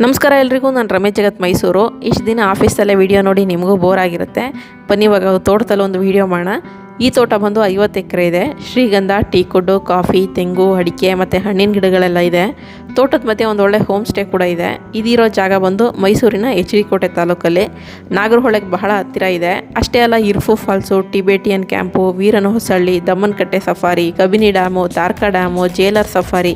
ನಮಸ್ಕಾರ ಎಲ್ರಿಗೂ, ನಾನು ರಮೇಶ್ ಜಗತ್ ಮೈಸೂರು. ಇಷ್ಟು ದಿನ ಆಫೀಸಲ್ಲೇ ವಿಡಿಯೋ ನೋಡಿ ನಿಮಗೂ ಬೋರ್ ಆಗಿರುತ್ತೆ. ಬನ್ನಿ, ಇವಾಗ ತೋಟದಲ್ಲಿ ಒಂದು ವಿಡಿಯೋ ಮಾಡೋಣ. ಈ ತೋಟ ಬಂದು ಐವತ್ತು ಎಕರೆ ಇದೆ. ಶ್ರೀಗಂಧ, ಟೀ ಕುಡ್ಡು, ಕಾಫಿ, ತೆಂಗು, ಅಡಿಕೆ ಮತ್ತು ಹಣ್ಣಿನ ಗಿಡಗಳೆಲ್ಲ ಇದೆ. ತೋಟದ ಮಧ್ಯೆ ಒಂದು ಒಳ್ಳೆ ಹೋಮ್ ಸ್ಟೇ ಕೂಡ ಇದೆ. ಇದಿರೋ ಜಾಗ ಬಂದು ಮೈಸೂರಿನ ಎಚ್ ಡಿ ಕೋಟೆ ತಾಲೂಕಲ್ಲಿ. ನಾಗರಹೊಳೆಗೆ ಬಹಳ ಹತ್ತಿರ ಇದೆ. ಅಷ್ಟೇ ಅಲ್ಲ, Irpu falls, Tibetan camp Veerana Hosahalli Dammanakatte safari, Kabini dam Tarka dam, ಜೇಲರ್ safari,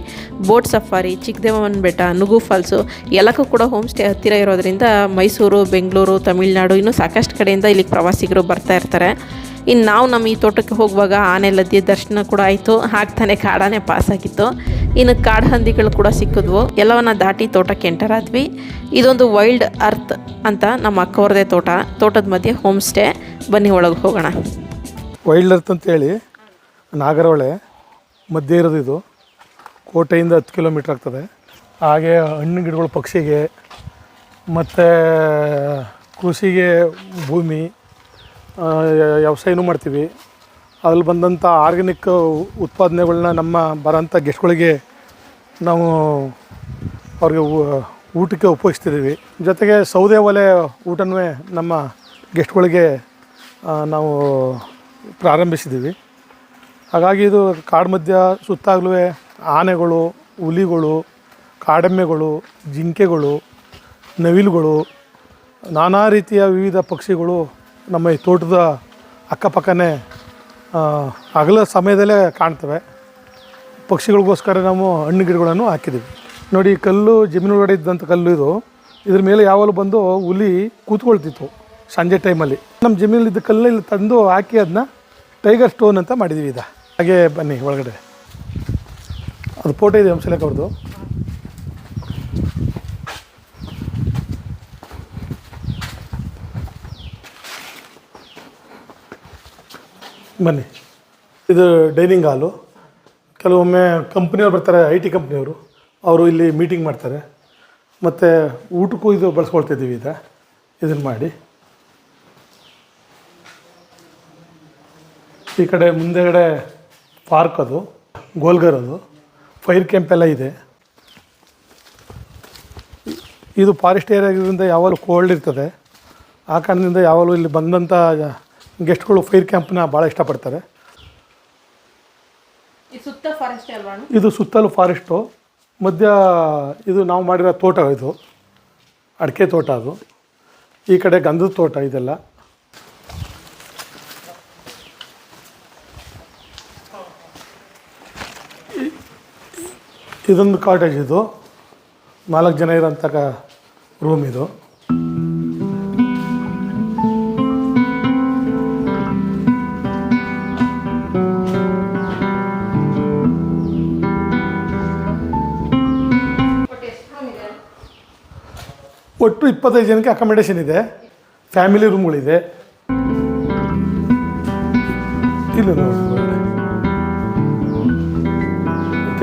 boat safari Chikkadevana Betta, Nugu falls ಎಲ್ಲಕ್ಕೂ ಕೂಡ ಹೋಮ್ ಸ್ಟೇ ಹತ್ತಿರ ಇರೋದ್ರಿಂದ ಮೈಸೂರು, ಬೆಂಗಳೂರು, ತಮಿಳುನಾಡು ಇನ್ನೂ ಸಾಕಷ್ಟು ಕಡೆಯಿಂದ ಇಲ್ಲಿಗೆ ಪ್ರವಾಸಿಗರು ಬರ್ತಾ ಇರ್ತಾರೆ. ಇನ್ನು ನಾವು ನಮ್ಮ ಈ ತೋಟಕ್ಕೆ ಹೋಗುವಾಗ ಆನೆ ಲದ್ದಿಯ ದರ್ಶನ ಕೂಡ ಆಯಿತು. ಹಾಕ್ತಾನೆ ಕಾಡಾನೆ ಪಾಸ್ ಆಗಿತ್ತು. ಇನ್ನು ಕಾಡು ಹಂದಿಗಳು ಕೂಡ ಸಿಕ್ಕಿದ್ವು. ಎಲ್ಲವನ್ನ ದಾಟಿ ತೋಟಕ್ಕೆ ಎಂಟರ್ ಆದ್ವಿ. ಇದೊಂದು ವೈಲ್ಡ್ ಅರ್ತ್ ಅಂತ ನಮ್ಮ ಅಕ್ಕವ್ರದೇ ತೋಟ. ತೋಟದ ಮಧ್ಯೆ ಹೋಮ್ ಸ್ಟೇ ಬನ್ನಿ ಒಳಗೆ ಹೋಗೋಣ. ವೈಲ್ಡ್ ಅರ್ತ್ ಅಂತೇಳಿ ನಾಗರಹೊಳೆ, ಮಧ್ಯೆ ಇರೋದು ಇದು. ಕೋಟೆಯಿಂದ ಹತ್ತು ಕಿಲೋಮೀಟ್ರ್ ಆಗ್ತದೆ. ಹಾಗೆ ಹಣ್ಣು ಗಿಡಗಳು ಪಕ್ಷಿಗೆ, ಮತ್ತು ಕೃಷಿಗೆ ಭೂಮಿ ವ್ಯವಸಾಯನೂ ಮಾಡ್ತೀವಿ. ಅದ್ರಲ್ಲಿ ಬಂದಂಥ ಆರ್ಗ್ಯಾನಿಕ್ ಉತ್ಪಾದನೆಗಳನ್ನ ನಮ್ಮ ಬರೋಂಥ ಗೆಸ್ಟ್ಗಳಿಗೆ ನಾವು ಅವ್ರಿಗೆ ಊಟಕ್ಕೆ ಉಪಯೋಗಿಸ್ತಿದ್ದೀವಿ. ಜೊತೆಗೆ ಸೌದೆ ಒಲೆ ಊಟನೂ ನಮ್ಮ ಗೆಸ್ಟ್ಗಳಿಗೆ ನಾವು ಪ್ರಾರಂಭಿಸಿದ್ದೀವಿ. ಹಾಗಾಗಿ ಇದು ಕಾಡು ಮಧ್ಯ ಸುತ್ತಾಗಲೂ ಆನೆಗಳು, ಹುಲಿಗಳು, ಕಾಡೆಮ್ಮೆಗಳು, ಜಿಂಕೆಗಳು, ನವಿಲುಗಳು, ನಾನಾ ರೀತಿಯ ವಿವಿಧ ಪಕ್ಷಿಗಳು ನಮ್ಮ ಈ ತೋಟದ ಅಕ್ಕಪಕ್ಕನೇ ಹಗಲ ಸಮಯದಲ್ಲೇ ಕಾಣ್ತವೆ. ಪಕ್ಷಿಗಳಿಗೋಸ್ಕರ ನಾವು ಹಣ್ಣು ಗಿಡಗಳನ್ನು ಹಾಕಿದ್ದೀವಿ. ನೋಡಿ ಕಲ್ಲು ಜಮೀನು ಇದ್ದಂಥ ಕಲ್ಲು ಇದು. ಇದ್ರ ಮೇಲೆ ಯಾವಾಗಲೂ ಬಂದು ಹುಲಿ ಕೂತ್ಕೊಳ್ತಿತ್ತು ಸಂಜೆ ಟೈಮಲ್ಲಿ. ನಮ್ಮ ಜಮೀನಲ್ಲಿದ್ದ ಕಲ್ಲು ಇಲ್ಲಿ ತಂದು ಹಾಕಿ ಅದನ್ನ ಟೈಗರ್ ಸ್ಟೋನ್ ಅಂತ ಮಾಡಿದ್ದೀವಿ ಇದು ಹಾಗೆ ಬನ್ನಿ ಒಳಗಡೆ. ಅದು ಫೋಟೋ ಇದೆ ಹಂಸಲೇಖ ಅವ್ರದ್ದು. ಬನ್ನಿ. ಇದು ಡೈನಿಂಗ್ ಹಾಲು. ಕೆಲವೊಮ್ಮೆ ಕಂಪ್ನಿಯವ್ರು ಬರ್ತಾರೆ, ಐ ಟಿ ಕಂಪ್ನಿಯವರು. ಅವರು ಇಲ್ಲಿ ಮೀಟಿಂಗ್ ಮಾಡ್ತಾರೆ. ಮತ್ತು ಊಟಕ್ಕೂ ಇದು ಬಳಸ್ಕೊಳ್ತಿದ್ದೀವಿ ಇದು ಇದನ್ನು ಮಾಡಿ. ಈ ಕಡೆ ಮುಂದೆಗಡೆ ಪಾರ್ಕ್ ಅದು, ಗೋಲ್ಗರ್ ಅದು. ಫೈರ್ ಕ್ಯಾಂಪ್ ಎಲ್ಲ ಇದೆ. ಇದು ಫಾರೆಸ್ಟ್ ಏರಿಯಾ ಆಗಿರೋದ್ರಿಂದ ಯಾವಾಗಲೂ ಕೋಲ್ಡ್ ಇರ್ತದೆ. ಆ ಕಾರಣದಿಂದ ಯಾವಾಗಲೂ ಇಲ್ಲಿ ಬಂದಂಥ ಗೆಸ್ಟ್ಗಳು ಫೈರ್ ಕ್ಯಾಂಪ್ನ ಭಾಳ ಇಷ್ಟಪಡ್ತಾರೆ. ಇದು ಸುತ್ತಲೂ ಫಾರೆಸ್ಟು ಮಧ್ಯ ಇದು ನಾವು ಮಾಡಿರೋ ತೋಟ ಇದು. ಅಡಿಕೆ ತೋಟ ಅದು. ಈ ಕಡೆ ಗಂಧದ ತೋಟ ಇದೆಲ್ಲ. ಇದೊಂದು ಕಾಟೇಜ್ ಇದು. ನಾಲ್ಕು ಜನ ಇರೋಂಥ ರೂಮ್ ಇದು. ಒಟ್ಟು ಇಪ್ಪತ್ತೈದು ಜನಕ್ಕೆ ಅಕಾಮಿಡೇಷನ್ ಇದೆ. ಫ್ಯಾಮಿಲಿ ರೂಮ್ಗಳಿದೆ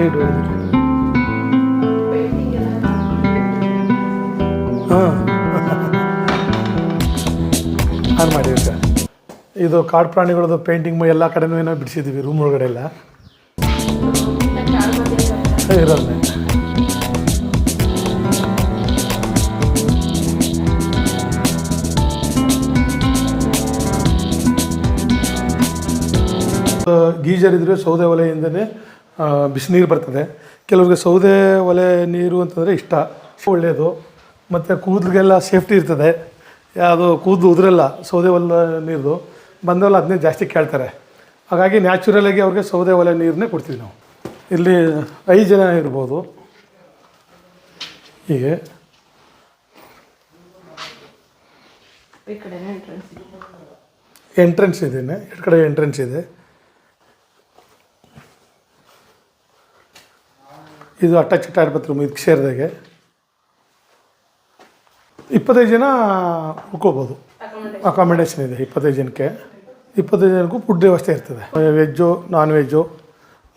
ಇಲ್ಲ. ಹಾಂ. ಮಾಡಿ ಸರ್ ಇದು ಕಾಡು ಪ್ರಾಣಿಗಳದ್ದು ಪೇಂಟಿಂಗ್ ಎಲ್ಲ ಕಡೆನೂ ಏನೋ ಬಿಡಿಸಿದ್ದೀವಿ ರೂಮ್ ಒಳಗಡೆ ಎಲ್ಲ. ಇರಲ್ಲ. ಗೀಜರ್ ಇದ್ದರೆ ಸೌದೆ ಒಲೆಯಿಂದನೇ ಬಿಸಿನೀರು ಬರ್ತದೆ. ಕೆಲವ್ರಿಗೆ ಸೌದೆ ಒಲೆ ನೀರು ಅಂತಂದರೆ ಇಷ್ಟ. ಒಳ್ಳೆಯದು ಮತ್ತು ಕೂದಲಿಗೆಲ್ಲ ಸೇಫ್ಟಿ ಇರ್ತದೆ. ಯಾವುದು ಕೂದಲು ಉದುರಲ್ಲ ಸೌದೆ ಒಲೆ ನೀರು ಬಂದವಲ್ಲ ಅದನ್ನೇ ಜಾಸ್ತಿ ಕೇಳ್ತಾರೆ. ಹಾಗಾಗಿ ನ್ಯಾಚುರಲಾಗಿ ಅವ್ರಿಗೆ ಸೌದೆ ಒಲೆ ನೀರನ್ನೇ ಕೊಡ್ತೀವಿ ನಾವು. ಇಲ್ಲಿ ಐದು ಜನ ಇರ್ಬೋದು. ಹೀಗೆ. ಎಂಟ್ರೆನ್ಸ್ ಇದೆ. ಎರಡು ಕಡೆ ಎಂಟ್ರೆನ್ಸ್ ಇದೆ. ಇದು ಅಟ್ಯಾಚ್ ರೂಮ್ ಇದಕ್ಕೆ ಸೇರಿದಾಗೆ ಇಪ್ಪತ್ತೈದು ಜನ ಉಳ್ಕೋಬೋದು. ಅಕಾಮಿಡೇಷನ್ ಇದೆ ಇಪ್ಪತ್ತೈದು ಜನಕ್ಕೆ. ಇಪ್ಪತ್ತೈದು ಜನಕ್ಕೂ ಫುಡ್ ವ್ಯವಸ್ಥೆ ಇರ್ತದೆ. Veg non veg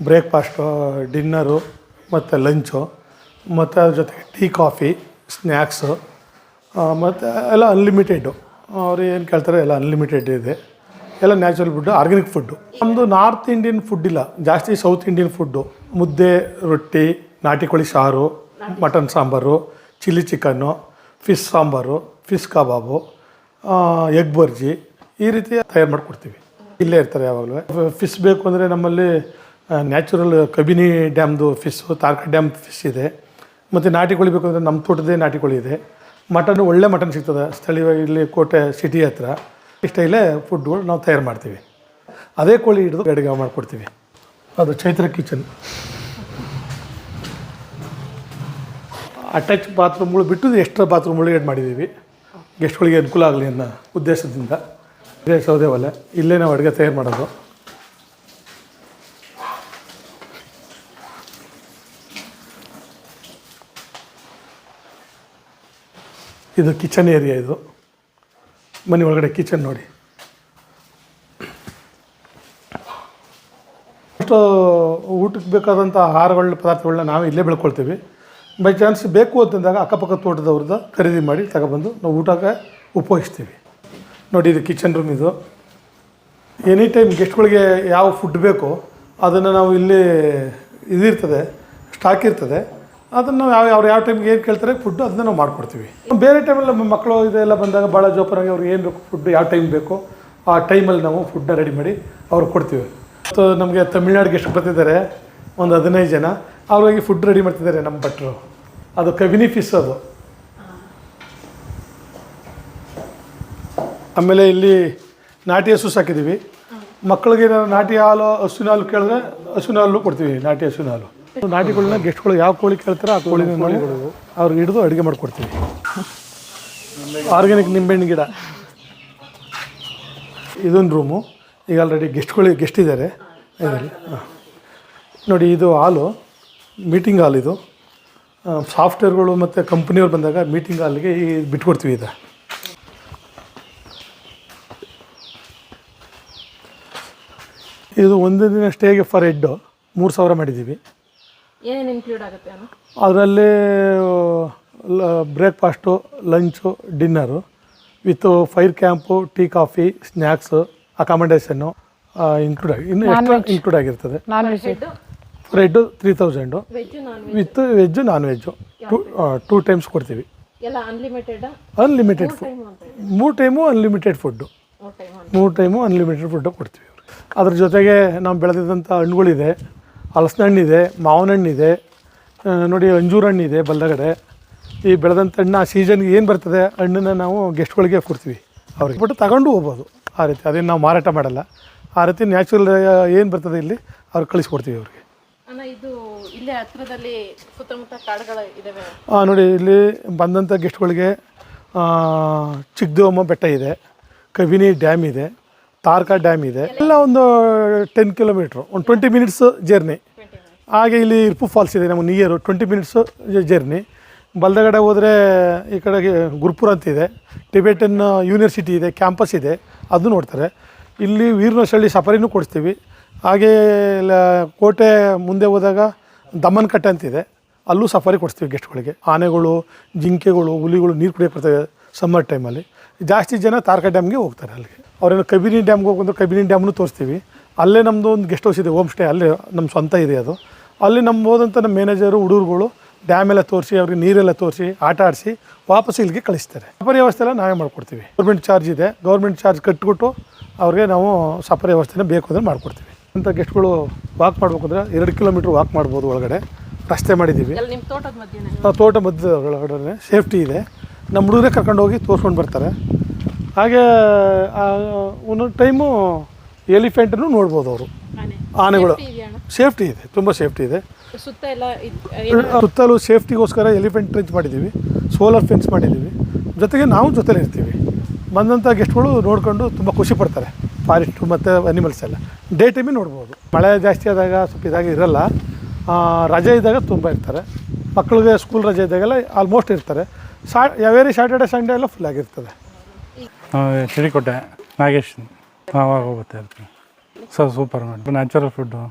breakfast dinner ಮತ್ತು ಲಂಚು ಮತ್ತು ಅದ್ರ ಜೊತೆಗೆ ಟೀ ಕಾಫಿ ಸ್ನ್ಯಾಕ್ಸು ಮತ್ತು ಎಲ್ಲ ಅನ್ಲಿಮಿಟೆಡು ಅವ್ರು ಏನು ಕೇಳ್ತಾರೆ ಎಲ್ಲ ಅನ್ಲಿಮಿಟೆಡ್ ಇದೆ. ಎಲ್ಲ ನ್ಯಾಚುರಲ್ ಫುಡ್ಡು ಆರ್ಗ್ಯಾನಿಕ್ ಫುಡ್ಡು ನಮ್ಮದು ನಾರ್ತ್ ಇಂಡಿಯನ್ ಫುಡ್ ಇಲ್ಲ. ಜಾಸ್ತಿ ಸೌತ್ ಇಂಡಿಯನ್ ಫುಡ್ಡು ಮುದ್ದೆ ರೊಟ್ಟಿ ನಾಟಿ ಕೋಳಿ ಸಾರು mutton sambar chilli chicken fish sambar fish ಕಬಾಬು ಎಗ್ ಬರ್ಜಿ ಈ ರೀತಿ ತಯಾರು ಮಾಡಿಕೊಡ್ತೀವಿ. ಇಲ್ಲೇ ಇರ್ತಾರೆ ಯಾವಾಗಲೂ. ಫಿಶ್ ಬೇಕು ಅಂದರೆ ನಮ್ಮಲ್ಲಿ ನ್ಯಾಚುರಲ್ ಕಬಿನಿ ಡ್ಯಾಮ್ದು ಫಿಶ್ ತಾರ್ಕ ಡ್ಯಾಮ್ ಫಿಶ್ ಇದೆ. ಮತ್ತು ನಾಟಿ ಕೋಳಿ ಬೇಕು ಅಂದರೆ ನಮ್ಮ ತೋಟದೇ ನಾಟಿ ಕೋಳಿ ಇದೆ. ಮಟನ್ ಒಳ್ಳೆ ಮಟನ್ ಸಿಗ್ತದೆ. ಸ್ಥಳೀಯವಾಗಿ ಇಲ್ಲಿ ಕೋಟೆ ಸಿಟಿ ಹತ್ರ. ಇಷ್ಟೈಲೇ ಫುಡ್ಗಳು ನಾವು ತಯಾರು ಮಾಡ್ತೀವಿ. ಅದೇ ಕೋಳಿ ಹಿಡಿದು ಅಡುಗೆ ಮಾಡಿಕೊಡ್ತೀವಿ. ಅದು ಚೈತ್ರ ಕಿಚನ್. ಅಟ್ಯಾಚ್ ಬಾತ್ರೂಮ್ಗಳು ಬಿಟ್ಟು ಎಕ್ಸ್ಟ್ರಾ ಬಾತ್ರೂಮ್ಗಳು ಏಡ್ ಮಾಡಿದ್ದೀವಿ ಗೆಸ್ಟ್ಗಳಿಗೆ ಅನುಕೂಲ ಆಗಲಿ ಅನ್ನೋ ಉದ್ದೇಶದಿಂದ. ಇದೇ ಸೌದೆ ಒಲೆ. ಇಲ್ಲೇ ನಾವು ಅಡುಗೆ ತಯಾರು ಮಾಡೋದು. ಇದು ಕಿಚನ್ ಏರಿಯಾ ಇದು. ಮನೆ ಒಳಗಡೆ ಕಿಚನ್ ನೋಡಿ. ಅಷ್ಟು ಊಟಕ್ಕೆ ಬೇಕಾದಂಥ ಆಹಾರಗಳ ಪದಾರ್ಥಗಳನ್ನ ನಾವು ಇಲ್ಲೇ ಬೆಳ್ಕೊಳ್ತೀವಿ. ಬೈ ಚಾನ್ಸ್ ಬೇಕು ಅಂತಂದಾಗ ಅಕ್ಕಪಕ್ಕ ತೋಟದವ್ರದ್ದು ಖರೀದಿ ಮಾಡಿ ತಗೊಬಂದು ನಾವು ಊಟಕ್ಕೆ ಉಪಯೋಗಿಸ್ತೀವಿ. ನೋಡಿ ಇದು ಕಿಚನ್ ರೂಮ್ ಇದು. ಎನಿ ಟೈಮ್ ಗೆಸ್ಟ್ಗಳಿಗೆ ಯಾವ ಫುಡ್ ಬೇಕೋ ಅದನ್ನು ನಾವು ಇಲ್ಲಿ ಇದಿರ್ತದೆ ಸ್ಟಾಕ್ ಇರ್ತದೆ. ಅದನ್ನು ಯಾವ ಅವ್ರು ಯಾವ ಟೈಮ್ಗೆ ಏನು ಕೇಳ್ತಾರೆ ಫುಡ್ಡು ಅದನ್ನ ನಾವು ಮಾಡಿಕೊಡ್ತೀವಿ. ಬೇರೆ ಟೈಮಲ್ಲಿ ನಮ್ಮ ಮಕ್ಕಳು ಇದೆಲ್ಲ ಬಂದಾಗ ಭಾಳ ಜೋಪರಾಗಿ ಅವ್ರಿಗೆ ಏನು ಬೇಕು ಫುಡ್, ಯಾವ ಟೈಮ್ ಬೇಕು, ಆ ಟೈಮಲ್ಲಿ ನಾವು ಫುಡ್ಡನ್ನ ರೆಡಿ ಮಾಡಿ ಅವ್ರಿಗೆ ಕೊಡ್ತೀವಿ. ಮತ್ತು ನಮಗೆ ತಮಿಳ್ನಾಡಿಗೆ ಗೆಸ್ಟ್ ಬರ್ತಿದ್ದಾರೆ, ಒಂದು ಹದಿನೈದು ಜನ. ಅವ್ರಿಗೆ ಫುಡ್ ರೆಡಿ ಮಾಡ್ತಿದ್ದಾರೆ ನಮ್ಮ ಭಟ್ರು. ಅದು ಕಬಿನಿ ಅದು ಆಮೇಲೆ ಇಲ್ಲಿ ನಾಟಿ ಹಸು ಸಾಕಿದ್ದೀವಿ. ಮಕ್ಕಳಿಗೆ ನಾಟಿ ಹಾಲು ಹಸುವಿನ ಹಾಲು ಕೇಳಿದ್ರೆ ಹಸುವಿನ ಹಾಲು ಕೊಡ್ತೀವಿ, ನಾಟಿ ಹಸುವಿನ ಹಾಲು. ನಾಟಿಗಳನ್ನ ಗೆಸ್ಟ್ಗಳು ಯಾವ ಕೋಳಿ ಕೇಳ್ತಾರೆ ಆ ಕೋಳಿನ ನೋಡಿ ಅವ್ರಿಗೆ ಹಿಡಿದು ಅಡುಗೆ ಮಾಡಿಕೊಡ್ತೀವಿ. ಆರ್ಗ್ಯಾನಿಕ್ ನಿಂಬೆಹಣ್ಣು ಗಿಡ. ಇದೊಂದು ರೂಮು. ಈಗ ಆಲ್ರೆಡಿ ಗೆಸ್ಟ್ಗಳು, ಗೆಸ್ಟ್ ಇದ್ದಾರೆ. ನೋಡಿ, ಇದು ಹಾಲು, ಮೀಟಿಂಗ್ ಹಾಲ್ ಇದು. ಸಾಫ್ಟ್ವೇರ್ಗಳು ಮತ್ತು ಕಂಪ್ನಿಯವ್ರು ಬಂದಾಗ ಮೀಟಿಂಗ್ ಅಲ್ಲಿಗೆ ಈ ಬಿಟ್ಕೊಡ್ತೀವಿ ಇದು ಇದು ಒಂದು ದಿನ ಸ್ಟೇಗೆ ಫಾರ್ ಹೆಡ್ಡು ಮೂರು ಸಾವಿರ ಮಾಡಿದ್ದೀವಿ. ಏನೇನು ಇನ್ಕ್ಲೂಡ್ ಆಗುತ್ತೆ ಅದರಲ್ಲಿ breakfast lunch dinner with fire camp tea coffee snacks accommodation include ಆಗಿ ಇನ್ನು ಎಕ್ಸ್ಟ್ರಾ ಇನ್ಕ್ಲೂಡ್ ಆಗಿರ್ತದೆ. Head three thousand with veg non veg two two times ಕೊಡ್ತೀವಿ. ಅನ್ಲಿಮಿಟೆಡ್ ಫುಡ್ ಮೂರು ಟೈಮು ಅನ್ಲಿಮಿಟೆಡ್ ಫುಡ್ಡು ಮೂರು ಟೈಮು ಅನ್ಲಿಮಿಟೆಡ್ ಫುಡ್ಡು ಕೊಡ್ತೀವಿ ಅದ್ರ ಜೊತೆಗೆ ನಾವು ಬೆಳೆದಿದ್ದಂಥ ಹಣ್ಣುಗಳಿದೆ. ಹಲಸಿನ ಹಣ್ಣಿದೆ ಮಾವಿನ ಹಣ್ಣಿದೆ ನೋಡಿ ಅಂಜೂರ ಹಣ್ಣಿದೆ ಬಲ್ಲಗಡೆ ಈ ಬೆಳೆದಂಥ ಹಣ್ಣು ಆ ಸೀಸನ್ಗೆ ಏನು ಬರ್ತದೆ? ಹಣ್ಣನ್ನು ನಾವು ಗೆಸ್ಟ್ಗಳಿಗೆ ಕೊಡ್ತೀವಿ ಅವ್ರಿಗೆ. ಬಟ್ ತಗೊಂಡು ಹೋಗ್ಬೋದು ಆ ರೀತಿ. ಅದೇನು ನಾವು ಮಾರಾಟ ಮಾಡಲ್ಲ. ಆ ರೀತಿ ನ್ಯಾಚುರಲ್ ಏನು ಬರ್ತದೆ ಇಲ್ಲಿ? ಅವ್ರಿಗೆ ಕಳಿಸ್ಕೊಡ್ತೀವಿ ಅವ್ರಿಗೆ. ಹತ್ರದಲ್ಲಿ ಸುತ್ತಮುತ್ತ ಹಾಂ ನೋಡಿ, ಇಲ್ಲಿ ಬಂದಂಥ ಗೆಸ್ಟ್ಗಳಿಗೆ ಚಿಕ್ಕದೇವಮ್ಮ ಬೆಟ್ಟ ಇದೆ ಕಬಿನಿ ಡ್ಯಾಮ್ ಇದೆ, ತಾರ್ಕ ಡ್ಯಾಮ್ ಇದೆ. ಎಲ್ಲ ಒಂದು ಟೆನ್ ಕಿಲೋಮೀಟ್ರು ಒಂದು ಟ್ವೆಂಟಿ ಮಿನಿಟ್ಸ್ ಜರ್ನಿ ಹಾಗೆ ಇಲ್ಲಿ ಇರ್ಪು ಫಾಲ್ಸ್ ಇದೆ, ನಮ್ಮ ನಿಯರು ಟ್ವೆಂಟಿ ಮಿನಿಟ್ಸು ಜರ್ನಿ ಬಲ್ದಗಡೆ ಹೋದರೆ ಈ ಕಡೆಗೆ ಗುರುಪುರ ಅಂತ ಇದೆ ಟಿಬೆಟನ್ ಯೂನಿವರ್ಸಿಟಿ ಇದೆ ಕ್ಯಾಂಪಸ್ ಇದೆ ಅದು ನೋಡ್ತಾರೆ. ಇಲ್ಲಿ ವೀರ್ನಶಳ್ಳಿ ಸಫರಿನೂ ಕೊಡಿಸ್ತೀವಿ. ಹಾಗೆ ಕೋಟೆ ಮುಂದೆ ಹೋದಾಗ ದಮನ್ ಕಟ್ಟೆ ಅಂತಿದೆ. ಅಲ್ಲೂ ಸಫಾರಿ ಕೊಡಿಸ್ತೀವಿ ಗೆಸ್ಟ್ಗಳಿಗೆ ಆನೆಗಳು, ಜಿಂಕೆಗಳು, ಹುಲಿಗಳು ನೀರು ಕುಡಿಯೋಕೆ ಬರ್ತವೆ ಸಮ್ಮರ್ ಟೈಮಲ್ಲಿ ಜಾಸ್ತಿ ಜನ ತಾರಕ ಡ್ಯಾಮ್ಗೆ ಹೋಗ್ತಾರೆ ಅಲ್ಲಿಗೆ. ಅವ್ರೇನು ಕಬಿನಿ ಡ್ಯಾಮ್ಗೆ ಹೋಗೋದು ಕಬಿನಿ ಡ್ಯಾಮ್ನು ತೋರಿಸ್ತೀವಿ. ಅಲ್ಲೇ ನಮ್ಮದು ಒಂದು ಗೆಸ್ಟ್ ಹೌಸ್ ಇದೆ ಹೋಮ್ ಸ್ಟೇ ಅಲ್ಲೇ ನಮ್ಮ ಸ್ವಂತ ಇದೆ ಅದು. ಅಲ್ಲಿ ನಮ್ಮ ಹೋದಂಥ ನಮ್ಮ ಮ್ಯಾನೇಜರು ಹುಡುಗರುಗಳು ಡ್ಯಾಮ್ ಎಲ್ಲ ತೋರಿಸಿ, ಅವ್ರಿಗೆ ನೀರೆಲ್ಲ ತೋರಿಸಿ, ಆಟ ಆಡಿಸಿ ವಾಪಸ್ ಇಲ್ಲಿಗೆ ಕಳಿಸ್ತಾರೆ. ಸಫಾರಿ ವ್ಯವಸ್ಥೆ ಎಲ್ಲ ನಾವೇ ಮಾಡಿಕೊಡ್ತೀವಿ. ಗೌರ್ಮೆಂಟ್ ಚಾರ್ಜ್ ಇದೆ. ಗೌರ್ಮೆಂಟ್ ಚಾರ್ಜ್ ಕಟ್ಬಿಟ್ಟು ಅವ್ರಿಗೆ ನಾವು ಸಫಾರಿ ವ್ಯವಸ್ಥೆನ ಬೇಕು ಅಂದರೆ ಮಾಡಿಕೊಡ್ತೀವಿ. ಅಂತ ಗೆಸ್ಟ್ಗಳು ವಾಕ್ ಮಾಡ್ಬೇಕು ಅಂದರೆ ಎರಡು ಕಿಲೋಮೀಟ್ರ್ ವಾಕ್ ಮಾಡ್ಬೋದು ಒಳಗಡೆ. ರಸ್ತೆ ಮಾಡಿದ್ದೀವಿ. ಮಧ್ಯೆ ತೋಟ ಮಧ್ಯದ ಒಳಗಡೆ ಸೇಫ್ಟಿ ಇದೆ. ನಮ್ಮ ಹುಡುಗರೇ ಕರ್ಕೊಂಡು ಹೋಗಿ ತೋರಿಸ್ಕೊಂಡು ಬರ್ತಾರೆ. ಹಾಗೆ ಒಂದೊಂದು ಟೈಮು ಎಲಿಫೆಂಟನ್ನು ನೋಡ್ಬೋದು ಅವರು. ಆನೆಗಳು. ಸೇಫ್ಟಿ ಇದೆ. ತುಂಬ ಸೇಫ್ಟಿ ಇದೆ. ಸುತ್ತಲೂ ಸೇಫ್ಟಿಗೋಸ್ಕರ ಎಲಿಫೆಂಟ್ ಟ್ರೆಂಚ್ ಮಾಡಿದ್ದೀವಿ. ಸೋಲಾರ್ ಫೆನ್ಸ್ ಮಾಡಿದ್ದೀವಿ. ಜೊತೆಗೆ ನಾವು ಜೊತೆಲಿ ಇರ್ತೀವಿ ಬಂದಂಥ ಗೆಸ್ಟ್ಗಳು ನೋಡ್ಕೊಂಡು ತುಂಬ ಖುಷಿ ಪಡ್ತಾರೆ. ಫಾರೆಸ್ಟು ಮತ್ತು ಅನಿಮಲ್ಸ್ ಎಲ್ಲ. ಡೇ ಟೈಮೇ ನೋಡ್ಬೋದು. ಮಳೆ ಜಾಸ್ತಿ ಆದಾಗ ಸ್ವಲ್ಪ ಇದಾಗ ಇರಲ್ಲ. ರಜೆ ಇದ್ದಾಗ ತುಂಬ ಇರ್ತಾರೆ. ಮಕ್ಕಳಿಗೆ ಸ್ಕೂಲ್ ರಜೆ ಇದ್ದಾಗೆಲ್ಲ ಆಲ್ಮೋಸ್ಟ್ ಇರ್ತಾರೆ. ಸಾ ಯಾವ್ಯಾರಿ ಸ್ಯಾಟರ್ಡೆ ಸಂಡೇ ಎಲ್ಲ ಫುಲ್ ಆಗಿರ್ತದೆ. ಶ್ರೀಕೋಟೆ ನಾಗೇಶ್ ಆವಾಗ ಹೋಗುತ್ತೆ. ಸರ್ ಸೂಪರ್ ಮಾಡಿ ನ್ಯಾಚುರಲ್ ಫುಡ್ಡು